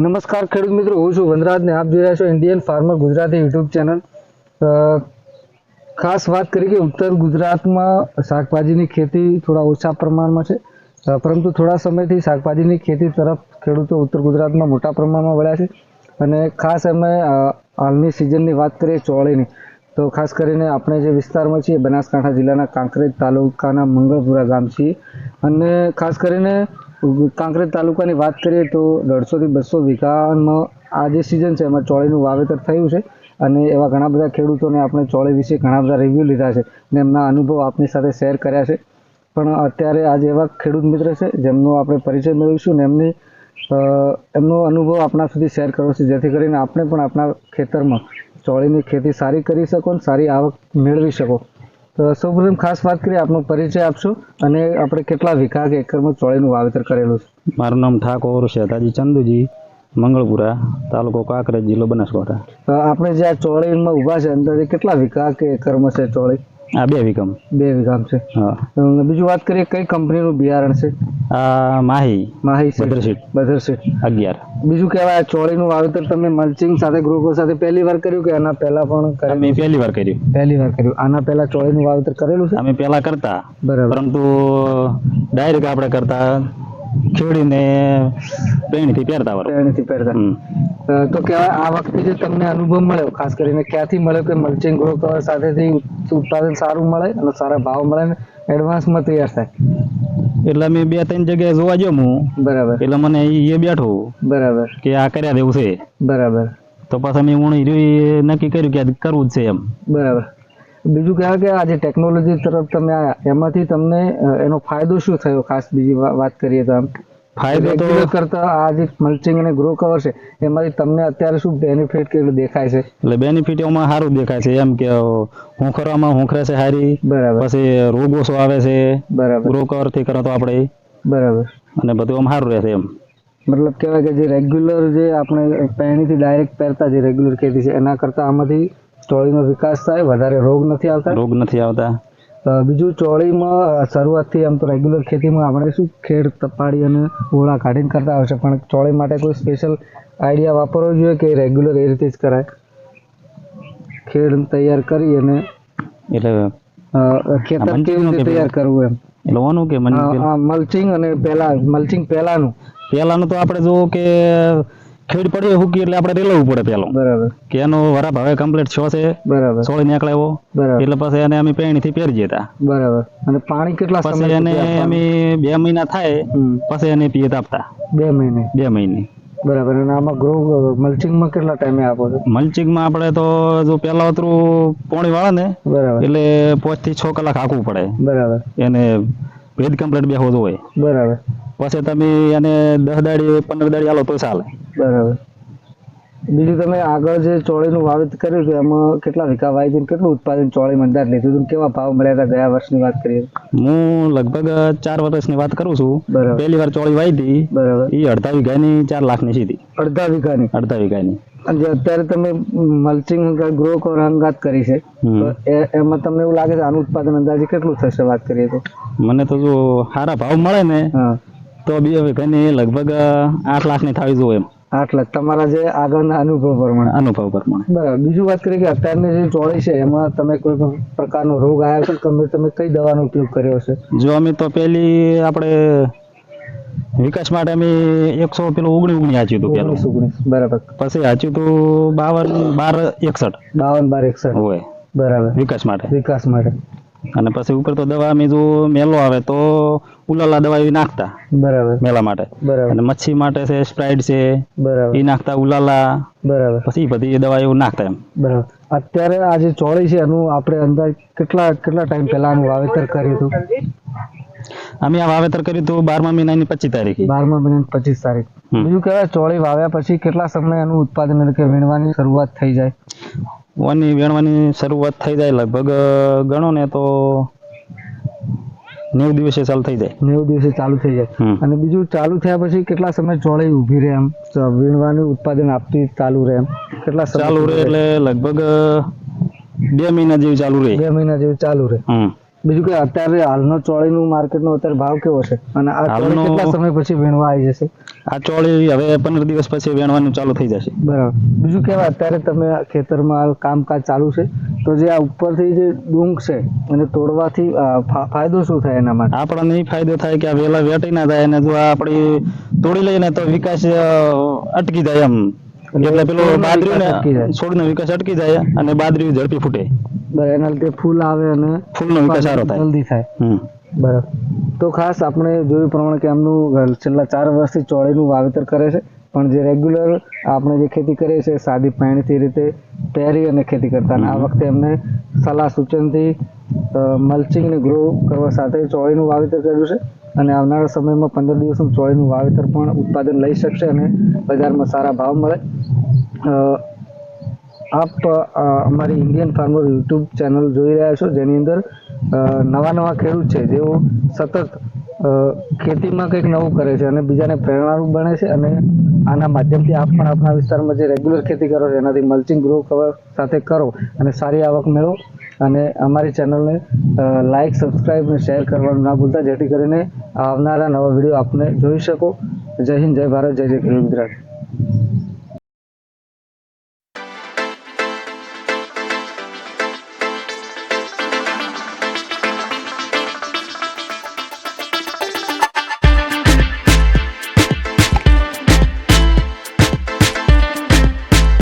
નમસ્કાર ખેડૂત મિત્રો, હું છું વનરાજ ને આપ જોઈ રહ્યા છો Indian farmer Gujarati YouTube channel ખાસ વાત કરી કે ઉત્તર ગુજરાતમાં શાકભાજીની ખેતી થોડા ઓછા પ્રમાણમાં છે. પરંતુ થોડા સમયથી શાકભાજીની ખેતી તરફ ખેડૂતો ઉત્તર ગુજરાતમાં મોટા પ્રમાણમાં વળ્યા છે. અને ખાસ અમે હાલની સિઝનની વાત કરીએ ચોળીની, તો ખાસ કરીને આપણે જે વિસ્તારમાં છીએ, બનાસકાંઠા જિલ્લાના કાંકરેજ તાલુકાના મંગળપુરા ગામ છીએ. અને ખાસ કરીને કાંકરેજ તાલુકાની વાત કરીએ તો દોઢસોથી બસો વીઘામાં આ જે સિઝન છે, એમાં ચોળીનું વાવેતર થયું છે અને એવા ઘણા બધા ખેડૂતોને આપણે ચોળી વિશે ઘણા બધા રિવ્યૂ લીધા છે અને એમના અનુભવ આપની સાથે શેર કર્યા છે. પણ અત્યારે આજે એવા ખેડૂત મિત્ર છે, જેમનો આપણે પરિચય મેળવીશું ને એમની એમનો અનુભવ આપણા સુધી શેર કરવો છે, જેથી કરીને આપણે પણ આપણા ખેતરમાં ચોળીની ખેતી સારી કરી શકો અને સારી આવક મેળવી શકો. તો સૌપ્રથમ ખાસ વાત કરીએ આપનો પરિચય આપશો અને આપણે કેટલા કે એકરમાં ચોળીનું વાવેતર કરેલું છે? મારું નામ ઠાકોર શેતાજી ચંદુજી મંગળપુરા તાલુકો કાંકરેજ જિલ્લો બનાસકાંઠા. આપણે જે આ ચોળીમાં ઊભા છે અંદાજે કેટલા કે એકરમાં છે ચોળી? આ બે વિગમ બે વિગમ છે. હા. બીજું વાત કરીએ કઈ કંપનીનું બિયારણ છે? આ માહી. માહી છે. બદ્રશીટ અગિયાર. બીજું કહેવાય ચોળીનું વાવેતર તમે મલ્ચિંગ સાથે ગ્રોકો સાથે પહેલી વાર કર્યું કે આના પહેલા પણ કર્યું? મેં પહેલી વાર કર્યું. પહેલી વાર કર્યું. આના પહેલા ચોળીનું વાવેતર કરેલું છે? અમે પહેલા કરતા. બરાબર. પરંતુ ડાયરેક્ટ આપણે કરતા ખેડીને પેણીથી પહેરતા વરો થી પહેરતા. તો કહેવાય આ વખતે જે તમને અનુભવ મળ્યો ખાસ કરીને ક્યાંથી મળ્યો કે મલ્ચિંગ ગ્રો કવર સાથેથી ઉત્પાદન સારું મળે અને સારા ભાવ મળે ને એડવાન્સમાં તૈયાર થાય? એટલે મેં બે ત્રણ જગ્યાએ જોવા ગયો હું. બરાબર. એટલે મને એ બેઠું બરાબર. કે આ કર્યા દેવું છે. બરાબર. તો પાછા મેં હું નક્કી કર્યું કે કરવું જ છે એમ. બરાબર. બીજું કહેવાય કે આ જે ટેકનોલોજી તરફ તમે એમાંથી તમને એનો ફાયદો શું થયો? ખાસ બીજી વાત કરીએ તો આમ. ફાયદો તો કરતા આ જે મલ્ચિંગ અને ગ્રો કવર છે એમાંથી તમને અત્યારે શું બેનિફિટ કેટલું દેખાય છે? એટલે બેનિફિટ એમાં સારું દેખાય છે. એમ કે હોંખરવામાં હોંખરે છે સારી બરાબર. પછી રોગ ઓછો આવે છે? બરાબર. ગ્રો કવરથી કરો તો આપણે. બરાબર. અને બધું આમ સારું રહેશે એમ. મતલબ કહેવાય કે જે રેગ્યુલર જે આપણે પહેણીથી ડાયરેક્ટ પહેરતા જે રેગ્યુલર ખેતી છે એના કરતાં આમાંથી ચોળીનો વિકાસ થાય વધારે રોગ નથી આવતા. રોગ નથી આવતા. બીજું ચોળીમાં શરૂઆતથી આમ તો રેગ્યુલર ખેતીમાં આપણે શું ખેડ તપાડી અને ઓળા કાઢીને કરતા હોય છે પણ ચોળી માટે કોઈ સ્પેશિયલ આઈડિયા વાપરવો જોઈએ કે રેગ્યુલર એ રીતે જ કરાય? ખેડ તૈયાર કરી અને એટલે ખેતર કેવી રીતે તૈયાર કરવું એમ? લોવાનું કે મલ્ચિંગ? અને પહેલા મલ્ચિંગ પહેલાનું. પહેલાનું તો આપણે જોવો કે ખેડ પડે હુકી એટલે આપણે રેલવું પડે પેલું. બરાબર. કે એનો વરાપ હવે કમ્પ્લીટ છો છે. બરાબર. સોળી નીકળે એવો બરાબર. એટલે પછી એને અમે પેણીથી પહેરી જતા બરાબર. અને પાણી કેટલા પછી એને અમે બે મહિના થાય પછી એને પિયત આપતા બે મહિને? બે મહિને. બરાબર. અને આમાં ગ્રો મલ્ચિંગમાં કેટલા ટાઈમે આપો છો? મલ્ચિંગમાં આપણે તો જો પહેલા ઉતરું પોણી વાળા ને બરાબર. એટલે પાંચથી છ કલાક આખવું પડે. બરાબર. એને ભેદ કમ્પ્લીટ બેહો હોય બરાબર. પછી તમે એને દસ દાડી પંદર દાડી આલો તો ચાલે. બરાબર. બીજું તમે આગળ જે ચોળીનું વાવેતર કર્યું હતું એમાં કેટલા વીઘા વાવી હતી કેટલું ઉત્પાદન ચોળી મંદાર લીધું હતું? કેવા ભાવ મળ્યા હતા ગયા વર્ષની વાત કરીએ હું લગભગ ચાર વર્ષની વાત કરું છું. પહેલી વાર ચોળી વાવી હતી બરાબર. એ અડધા વીઘાની ચાર લાખની સીધી. અડધા વીઘાની? અડધા વીઘાની. અને અત્યારે તમે મલ્ચિંગ ગ્રો કવર અંગાત કરી છે એમાં તમને એવું લાગે છે આનું ઉત્પાદન અંદાજે કેટલું થશે વાત કરીએ તો? મને તો જો સારા ભાવ મળે ને હા. તો બે વીઘાની લગભગ આઠ લાખની થાવી જોઈએ એમ. આઠ લાખ. તમારા જે આગળના અનુભવ પ્રમાણે. અનુભવ પ્રમાણે. બરાબર. બીજું વાત કરીએ કે અત્યારની જે ચોળી છે એમાં તમે કોઈ પણ પ્રકારનો રોગ આવ્યો છે? તમે તમે કઈ દવાનો ઉપયોગ કર્યો છે જો અમે તો પેલી આપણે વિકાસ માટે અમે એકસો પેલું ઓગણી ઓગણી આચ્યું હતું પેલું. ઓગણીસ બરાબર. પછી આચ્યું હતું બાવન બાર એકસઠ. બાવન બાર એકસઠ. હોય. બરાબર. વિકાસ માટે. વિકાસ માટે. અને પછી ઉપર તો દવા અમે જો મેલો આવે તો ઉલાલા દવા એવી નાખતા બરાબર. મેલા માટે. બરાબર. અને મચ્છી માટે છે સ્પ્રાઇટ છે બરાબર. એ નાખતા ઉલાલા. બરાબર. પછી બધી દવા એવું નાખતા એમ. બરાબર. અત્યારે આ જે ચોળી છે એનું આપણે અંદાજ કેટલા કેટલા ટાઈમ પહેલા આનું વાવેતર કર્યું હતું? અમે આ વાવેતર કર્યું હતું બારમા મહિનાની પચીસ તારીખે. બારમા મહિનાની પચીસ તારીખ. બીજું કહેવાય ચોળી વાવ્યા પછી કેટલા સમય એનું ઉત્પાદન એટલે કે વીણવાની શરૂઆત થઈ જાય? વાની વેણવાની શરૂઆત થઈ જાય લગભગ ગણો ને તો નેવું દિવસે ચાલુ થઈ જાય. નેવું દિવસે ચાલુ થઈ જાય. અને બીજું ચાલુ થયા પછી કેટલા સમય ચોળી ઊભી રહે એમ? વીણવાનું ઉત્પાદન આપતી ચાલુ રહે એમ? કેટલા ચાલુ રહે એટલે લગભગ બે મહિના જેવું ચાલુ રહે. બે મહિના જેવું ચાલુ રહે. બીજું કે અત્યારે હાલનો ચોળીનું માર્કેટનો અત્યારે ભાવ કેવો છે? અને આ ચોળી કેટલા સમય પછી વેણવા આવી જશે? આ ચોળી હવે પંદર દિવસ પછી વેણવાનું ચાલુ થઈ જશે. બરાબર. બીજું કેવા અત્યારે તમે ખેતરમાં કામકાજ ચાલુ છે તો જે આ ઉપરથી જે ડુંગ છે એને તોડવાથી ફાયદો શું થાય એના માટે? આપણને એ ફાયદો થાય કે આ વેલા વેટી ના થાય અને જો આ આપણી તોડી લઈએ ને તો વિકાસ અટકી જાય એમ. એટલે પેલો બાદરીઓ. છોડનો વિકાસ અટકી જાય અને બાદરીઓ ઝડપી ફૂટે. બરાબર, એના લીધે ફૂલ આવે અને ફૂલનો વિકાસ સારો થાય. જલ્દી થાય. બરાબર. તો ખાસ આપણે જોયું પ્રમાણે કે એમનું છેલ્લા ચાર વર્ષથી ચોળીનું વાવેતર કરે છે પણ જે રેગ્યુલર આપણે જે ખેતી કરીએ છીએ સાદી પાણીથી રીતે પહેરી અને ખેતી કરતા અને આ વખતે એમને સલાહ સૂચનથી મલ્ચિંગ ને ગ્રો કરવા સાથે ચોળીનું વાવેતર કર્યું છે અને આવનારા સમયમાં પંદર દિવસનું ચોળીનું વાવેતર પણ ઉત્પાદન લઈ શકશે અને બજારમાં સારા ભાવ મળે. આપ અમારી ઇન્ડિયન ફાર્મર યુટ્યુબ ચેનલ જોઈ રહ્યા છો, જેની અંદર નવા નવા ખેડૂત છે, જેઓ સતત ખેતીમાં કંઈક નવું કરે છે અને બીજાને પ્રેરણારૂપ બને છે અને આના માધ્યમથી આપ પણ આપણા વિસ્તારમાં જે રેગ્યુલર ખેતી કરો છો, એનાથી મલ્ચિંગ ગ્રો કવર સાથે કરો અને સારી આવક મેળવો અને અમારી ચેનલને લાઇક સબસ્ક્રાઇબ અને શેર કરવાનું ના ભૂલતા, જેથી કરીને આવનારા નવા વીડિયો આપને જોઈ શકો. જય હિન્દ, જય ભારત, જય જય ખેડૂત ગુજરાત.